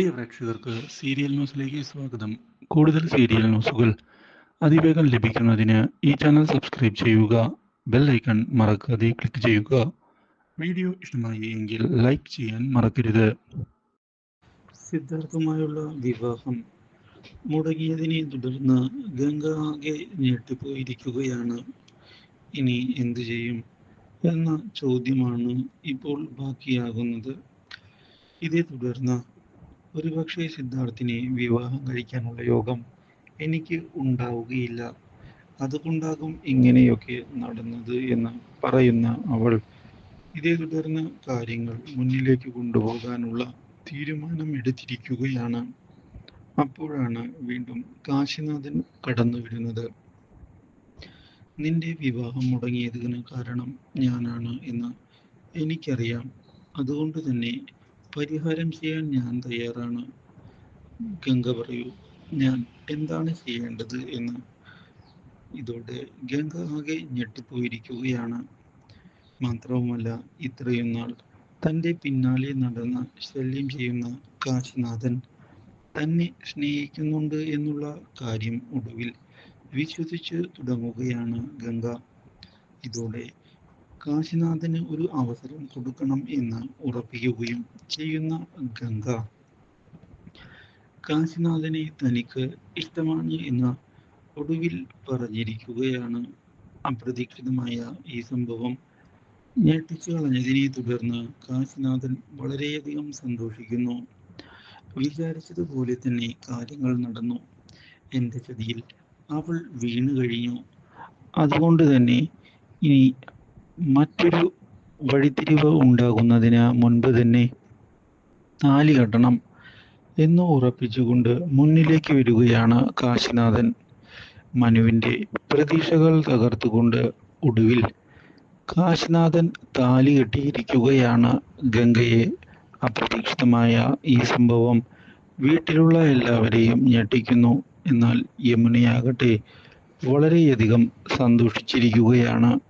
പ്രിയ പ്രേക്ഷകർക്ക് സീരിയൽ ന്യൂസിലേക്ക് സ്വാഗതം. കൂടുതൽ സീരിയൽ ന്യൂസുകൾ അതിവേഗം ലഭിക്കുന്നതിന് ഈ ചാനൽ സബ്സ്ക്രൈബ് ചെയ്യുക ബെൽ ഐക്കൺ മറക്കാതെ ക്ലിക്ക് ചെയ്യുക. വീഡിയോ ഇഷ്ടമായി എങ്കിൽ ലൈക്ക് ചെയ്യാൻ മറക്കരുത്. സിദ്ധാർത്ഥുമായുള്ള വിവാഹം മുടങ്ങിയതിനെ തുടർന്ന് ഗംഗ ആകെ ഞെട്ടിപ്പോയിരിക്കുകയാണ്. ഇനി എന്തു ചെയ്യും എന്ന ചോദ്യമാണ് ഇപ്പോൾ ബാക്കിയാകുന്നത്. ഇതേ തുടർന്ന് ഒരുപക്ഷെ സിദ്ധാർത്ഥിനെ വിവാഹം കഴിക്കാനുള്ള യോഗം എനിക്ക് ഉണ്ടാവുകയില്ല. അതുകൊണ്ടാകും ഇങ്ങനെയൊക്കെ നടന്നത് എന്ന് പറയുന്ന അവൾ. ഇതേ തുടർന്ന് കാര്യങ്ങൾ മുന്നിലേക്ക് കൊണ്ടുപോകാനുള്ള തീരുമാനം എടുത്തിരിക്കുകയാണ്. അപ്പോഴാണ് വീണ്ടും കാശിനാഥൻ കടന്നു വരുന്നത്. നിന്റെ വിവാഹം മുടങ്ങിയതിന് കാരണം ഞാനാണ് എന്ന് എനിക്കറിയാം. അതുകൊണ്ട് തന്നെ പരിഹാരം ചെയ്യാൻ ഞാൻ തയ്യാറാണ്. ഗംഗ പറയൂ ഞാൻ എന്താണ് ചെയ്യേണ്ടത് എന്ന്. ഇതോടെ ഗംഗ ആകെ ഞെട്ടിപ്പോയിരിക്കുകയാണ്. മാത്രവുമല്ല ഇത്രയും നാൾ തന്റെ പിന്നാലെ നടന്ന ശല്യം ചെയ്യുന്ന കാശിനാഥൻ തന്നെ സ്നേഹിക്കുന്നുണ്ട് എന്നുള്ള കാര്യം ഒടുവിൽ വിശ്വസിച്ച് തുടങ്ങുകയാണ് ഗംഗ. ഇതോടെ കാശിനാഥന് ഒരു അവസരം കൊടുക്കണം എന്ന് ഉറപ്പിക്കുകയും ചെയ്യുന്ന ഗംഗ. കാശിനാഥനെ തനിക്ക് ഇഷ്ടമാണ് എന്ന് ഒടുവിൽ പറഞ്ഞിരിക്കുകയാണ് അപ്രതീക്ഷിതമായ ഈ സംഭവം. ഞെട്ടിച്ചു കളഞ്ഞതിനെ തുടർന്ന് കാശിനാഥൻ വളരെയധികം സന്തോഷിക്കുന്നു. വിചാരിച്ചതുപോലെ തന്നെ കാര്യങ്ങൾ നടന്നു. എന്റെ ചതിയിൽ അവൾ വീണു കഴിഞ്ഞു. അതുകൊണ്ട് തന്നെ ഇനി മറ്റൊരു വഴിത്തിരിവ് ഉണ്ടാകുന്നതിന് മുൻപ് തന്നെ താലി കെട്ടണം എന്ന് ഉറപ്പിച്ചുകൊണ്ട് മുന്നിലേക്ക് വരികയാണ് കാശിനാഥൻ. മനുവിന്റെ പ്രതീക്ഷകൾ തകർത്തുകൊണ്ട് ഒടുവിൽ കാശിനാഥൻ താലി കെട്ടിയിരിക്കുകയാണ് ഗംഗയെ. അപ്രതീക്ഷിതമായ ഈ സംഭവം വീട്ടിലുള്ള എല്ലാവരെയും ഞെട്ടിക്കുന്നു. എന്നാൽ യമുനയാകട്ടെ വളരെയധികം സന്തോഷിച്ചിരിക്കുകയാണ്.